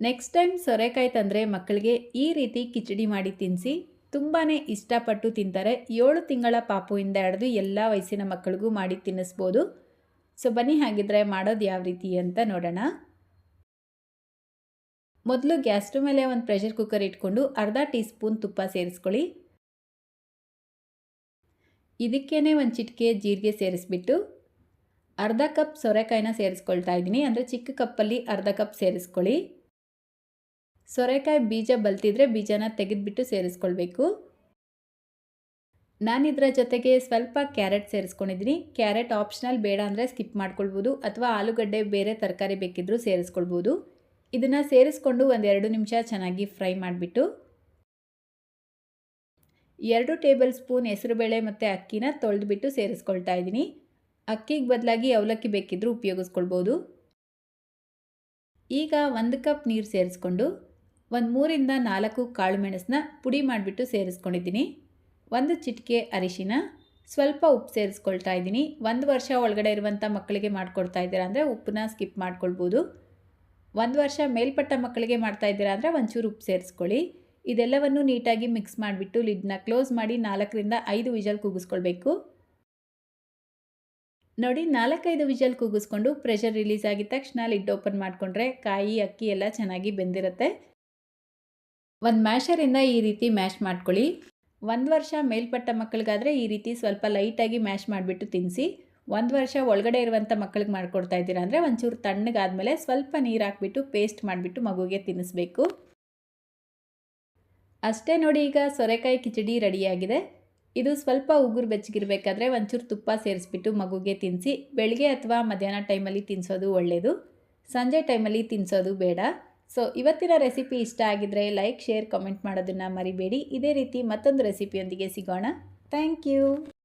Next time ಸೊರೆಕಾಯಿ ತಂದರೆ ಮಕ್ಕಳಿಗೆ ಈ ರೀತಿ ಕಿಚಡಿ ಮಾಡಿ ತಿನ್ನಿಸಿ ತುಂಬಾ ಇಷ್ಟಪಟ್ಟು ತಿಂತಾರೆ. ಏಳು ತಿಂಗಳ ಪಾಪುವಿಂದ ಹಿಡಿದು ಎಲ್ಲ ವಯಸ್ಸಿನ ಮಕ್ಕಳಿಗೂ ಮಾಡಿ ತಿನ್ನಿಸ್ಬೋದು. ಸೊ ಬನ್ನಿ ಹಾಗಿದ್ರೆ ಮಾಡೋದು ಯಾವ ರೀತಿ ಅಂತ ನೋಡೋಣ. ಮೊದಲು ಗ್ಯಾಸ್ ಮೇಲೆ ಒಂದು ಪ್ರೆಷರ್ ಕುಕ್ಕರ್ ಇಟ್ಕೊಂಡು ಅರ್ಧ ಟೀ ಸ್ಪೂನ್ ತುಪ್ಪ ಸೇರಿಸ್ಕೊಳ್ಳಿ. ಇದಕ್ಕೇನೆ ಒಂದು ಚಿಟಿಕೆ ಜೀರಿಗೆ ಸೇರಿಸ್ಬಿಟ್ಟು ಅರ್ಧ ಕಪ್ ಸೊರೆಕಾಯಿನ ಸೇರಿಸ್ಕೊಳ್ತಾ ಇದ್ದೀನಿ. ಅಂದರೆ ಚಿಕ್ಕ ಕಪ್ಪಲ್ಲಿ ಅರ್ಧ ಕಪ್ ಸೇರಿಸ್ಕೊಳ್ಳಿ. ಸೊರೆಕಾಯಿ ಬೀಜ ಬಲ್ತಿದ್ರೆ ಬೀಜನ ತೆಗೆದುಬಿಟ್ಟು ಸೇರಿಸ್ಕೊಳ್ಬೇಕು. ನಾನಿದ್ರ ಜೊತೆಗೆ ಸ್ವಲ್ಪ ಕ್ಯಾರೆಟ್ ಸೇರಿಸ್ಕೊಂಡಿದ್ದೀನಿ. ಕ್ಯಾರೆಟ್ ಆಪ್ಷನಲ್ ಬೇಡ ಅಂದರೆ ಸ್ಕಿಪ್ ಮಾಡ್ಕೊಳ್ಬೋದು ಅಥವಾ ಆಲೂಗಡ್ಡೆ ಬೇರೆ ತರಕಾರಿ ಬೇಕಿದ್ದರೂ ಸೇರಿಸ್ಕೊಳ್ಬೋದು. ಇದನ್ನು ಸೇರಿಸ್ಕೊಂಡು ಒಂದೆರಡು ನಿಮಿಷ ಚೆನ್ನಾಗಿ ಫ್ರೈ ಮಾಡಿಬಿಟ್ಟು ಎರಡು ಟೇಬಲ್ ಸ್ಪೂನ್ ಹೆಸರುಬೇಳೆ ಮತ್ತು ಅಕ್ಕಿನ ತೊಳೆದುಬಿಟ್ಟು ಸೇರಿಸ್ಕೊಳ್ತಾ ಇದ್ದೀನಿ. ಅಕ್ಕಿಗೆ ಬದಲಾಗಿ ಅವಲಕ್ಕಿ ಬೇಕಿದ್ದರೂ ಉಪಯೋಗಿಸ್ಕೊಳ್ಬೋದು. ಈಗ ಒಂದು ಕಪ್ ನೀರು ಸೇರಿಸ್ಕೊಂಡು ಒಂದು ಮೂರಿಂದ ನಾಲ್ಕು ಕಾಳು ಮೆಣಸನ್ನ ಪುಡಿ ಮಾಡಿಬಿಟ್ಟು ಸೇರಿಸ್ಕೊಂಡಿದ್ದೀನಿ. ಒಂದು ಚಿಟಿಕೆ ಅರಿಶಿನ, ಸ್ವಲ್ಪ ಉಪ್ಪು ಸೇರಿಸ್ಕೊಳ್ತಾ ಇದ್ದೀನಿ. ಒಂದು ವರ್ಷ ಒಳಗಡೆ ಇರುವಂಥ ಮಕ್ಕಳಿಗೆ ಮಾಡ್ಕೊಡ್ತಾ ಇದ್ದೀರಾ ಅಂದರೆ ಉಪ್ಪನ್ನ ಸ್ಕಿಪ್ ಮಾಡ್ಕೊಳ್ಬೋದು. ಒಂದು ವರ್ಷ ಮೇಲ್ಪಟ್ಟ ಮಕ್ಕಳಿಗೆ ಮಾಡ್ತಾ ಇದ್ದೀರಾ ಅಂದರೆ ಒಂಚೂರು ಉಪ್ಪು ಸೇರಿಸ್ಕೊಳ್ಳಿ. ಇದೆಲ್ಲವನ್ನು ನೀಟಾಗಿ ಮಿಕ್ಸ್ ಮಾಡಿಬಿಟ್ಟು ಲಿಡ್ನ ಕ್ಲೋಸ್ ಮಾಡಿ ನಾಲ್ಕರಿಂದ ಐದು ವಿಜಲ್ ಕೂಗಿಸ್ಕೊಳ್ಬೇಕು ನೋಡಿ, ನಾಲ್ಕೈದು ವಿಜಲ್ ಕೂಗಿಸ್ಕೊಂಡು ಪ್ರೆಷರ್ ರಿಲೀಸ್ ಆಗಿದ ತಕ್ಷಣ ಲಿಡ್ ಓಪನ್ ಮಾಡಿಕೊಂಡ್ರೆ ಕಾಯಿ, ಅಕ್ಕಿ ಎಲ್ಲ ಚೆನ್ನಾಗಿ ಬೆಂದಿರುತ್ತೆ. ಒಂದು ಮ್ಯಾಶರಿಂದ ಈ ರೀತಿ ಮ್ಯಾಶ್ ಮಾಡ್ಕೊಳ್ಳಿ. ಒಂದು ವರ್ಷ ಮೇಲ್ಪಟ್ಟ ಮಕ್ಕಳಿಗಾದರೆ ಈ ರೀತಿ ಸ್ವಲ್ಪ ಲೈಟಾಗಿ ಮ್ಯಾಶ್ ಮಾಡಿಬಿಟ್ಟು ತಿನ್ನಿಸಿ ಒಂದು ವರ್ಷ ಒಳಗಡೆ ಇರುವಂಥ ಮಕ್ಕಳಿಗೆ ಮಾಡ್ಕೊಡ್ತಾ ಇದ್ದೀರಾ ಅಂದರೆ ಒಂಚೂರು ತಣ್ಣಗಾದಮೇಲೆ ಸ್ವಲ್ಪ ನೀರು ಹಾಕ್ಬಿಟ್ಟು ಪೇಸ್ಟ್ ಮಾಡಿಬಿಟ್ಟು ಮಗುಗೆ ತಿನ್ನಿಸ್ಬೇಕು. ಅಷ್ಟೇ ನೋಡಿ ಈಗ ಸೊರೆಕಾಯಿ ಕಿಚಡಿ ರೆಡಿಯಾಗಿದೆ ಇದು ಸ್ವಲ್ಪ ಉಗುರು ಬೆಚ್ಚಗಿರಬೇಕಾದ್ರೆ ಒಂಚೂರು ತುಪ್ಪ ಸೇರಿಸ್ಬಿಟ್ಟು ಮಗುಗೆ ತಿನ್ನಿಸಿ ಬೆಳಗ್ಗೆ ಅಥವಾ ಮಧ್ಯಾಹ್ನ ಟೈಮಲ್ಲಿ ತಿನ್ನಿಸೋದು ಒಳ್ಳೆಯದು ಸಂಜೆ ಟೈಮಲ್ಲಿ ತಿನ್ನಿಸೋದು ಬೇಡ. ಸೊ ಇವತ್ತಿನ ರೆಸಿಪಿ ಇಷ್ಟ ಆಗಿದ್ರೆ ಲೈಕ್, ಶೇರ್, ಕಮೆಂಟ್ ಮಾಡೋದನ್ನು ಮರಿಬೇಡಿ. ಇದೇ ರೀತಿ ಮತ್ತೊಂದು ರೆಸಿಪಿಯೊಂದಿಗೆ ಸಿಗೋಣ. Thank you.